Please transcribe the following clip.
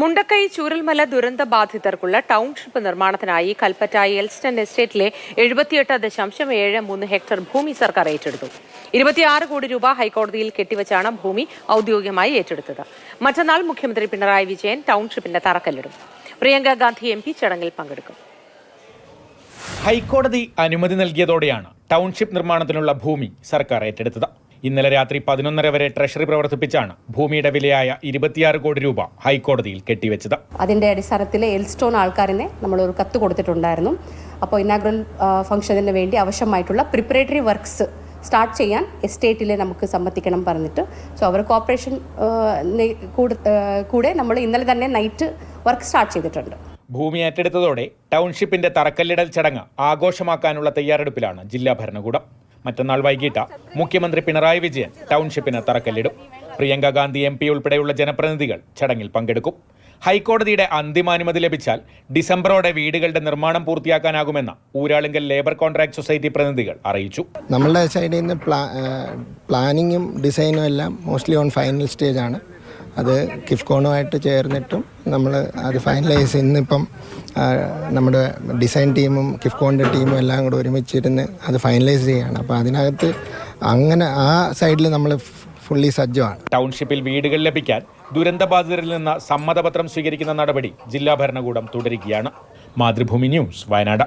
മുണ്ടക്കൈ ചൂരൽമല ദുരന്ത ബാധിതർക്കുള്ള ടൗൺഷിപ്പ് നിർമ്മാണത്തിനായി കൽപ്പറ്റ എൽസ്റ്റൺ എസ്റ്റേറ്റിലെ എഴുപത്തിയെട്ട് ദശാംശം ഏഴ് മൂന്ന് ഹെക്ടർ ഭൂമി സർക്കാർ ഏറ്റെടുത്തു. ഇരുപത്തിയാറ് കോടി രൂപ ഹൈക്കോടതിയിൽ കെട്ടിവച്ചാണ് ഭൂമി ഔദ്യോഗികമായി ഏറ്റെടുത്തത്. മറ്റന്നാൾ മുഖ്യമന്ത്രി പിണറായി വിജയൻ ടൗൺഷിപ്പിന്റെ തറക്കല്ലിടും. പ്രിയങ്ക ഗാന്ധി എം പി ചടങ്ങിൽ പങ്കെടുക്കും. ഹൈക്കോടതി അനുമതി നൽകിയതോടെയാണ് ടൗൺഷിപ്പ് നിർമ്മാണത്തിനുള്ള ഭൂമി സർക്കാർ ഏറ്റെടുത്തത്. ഇന്നലെ രാത്രി പതിനൊന്നര വരെ ട്രഷറി പ്രവർത്തിപ്പിച്ചാണ് ഭൂമിയുടെ വിലയായ ഇരുപത്തിയാറ് കോടി രൂപ ഹൈക്കോടതിയിൽ കെട്ടിവെച്ചത്. അതിന്റെ അടിസ്ഥാനത്തിൽ എൽസ്റ്റോൺ ആൾക്കാരനെ നമ്മൾ ഒരു കത്ത് കൊടുത്തിട്ടുണ്ടായിരുന്നു. അപ്പോൾ ഇനാഗ്രൽ ഫംഗ്ഷനു വേണ്ടി ആവശ്യമായിട്ടുള്ള പ്രിപ്പറേറ്ററി വർക്ക്സ് സ്റ്റാർട്ട് ചെയ്യാൻ എസ്റ്റേറ്റിൽ നമുക്ക് സമ്മതിക്കണം പറഞ്ഞിട്ട്. സോ അവർ കോപ്പറേഷൻ കൂടെ നമ്മൾ ഇന്നലെ തന്നെ നൈറ്റ് വർക്ക് സ്റ്റാർട്ട് ചെയ്തിട്ടുണ്ട്. ഭൂമി ഏറ്റെടുത്തതോടെ ടൗൺഷിപ്പിന്റെ തറക്കല്ലിടൽ ചടങ്ങ് ആഘോഷമാക്കാനുള്ള തയ്യാറെടുപ്പിലാണ് ജില്ലാ ഭരണകൂടം. മറ്റന്നാൾ വൈകിട്ട് മുഖ്യമന്ത്രി പിണറായി വിജയൻ ടൗൺഷിപ്പിന് തറക്കല്ലിടും. പ്രിയങ്ക ഗാന്ധി എം പി ഉൾപ്പെടെയുള്ള ജനപ്രതിനിധികൾ ചടങ്ങിൽ പങ്കെടുക്കും. ഹൈക്കോടതിയുടെ അന്തിമാനുമതി ലഭിച്ചാൽ ഡിസംബറോടെ വീടുകളുടെ നിർമ്മാണം പൂർത്തിയാക്കാനാകുമെന്ന് ഊരാളുങ്കൽ ലേബർ കോൺട്രാക്ട് സൊസൈറ്റി പ്രതിനിധികൾ അറിയിച്ചു. നമ്മളുടെ സൈഡിൽ നിന്ന് പ്ലാനിങ്ങും ഡിസൈനും എല്ലാം മോസ്റ്റ്ലി ഓൺ ഫൈനൽ സ്റ്റേജാണ് അത് കിഫ്കോണുമായിട്ട് ചേർന്നിട്ടും നമ്മൾ അത് ഫൈനലൈസ് ഇന്നിപ്പം നമ്മുടെ ഡിസൈൻ ടീമും കിഫ്കോണിന്റെ ടീമും എല്ലാം കൂടെ ഒരുമിച്ചിരുന്ന് അത് ഫൈനലൈസ് ചെയ്യുകയാണ് അപ്പോൾ അതിനകത്ത് അങ്ങനെ ആ സൈഡിൽ നമ്മൾ ഫുള്ളി സജ്ജമാണ്. ടൗൺഷിപ്പിൽ വീടുകൾ ലഭിക്കാൻ ദുരന്തബാധിതരിൽ നിന്ന് സമ്മതപത്രം സ്വീകരിക്കുന്ന നടപടി ജില്ലാ ഭരണകൂടം തുടരുകയാണ്. മാതൃഭൂമി ന്യൂസ് വയനാട്.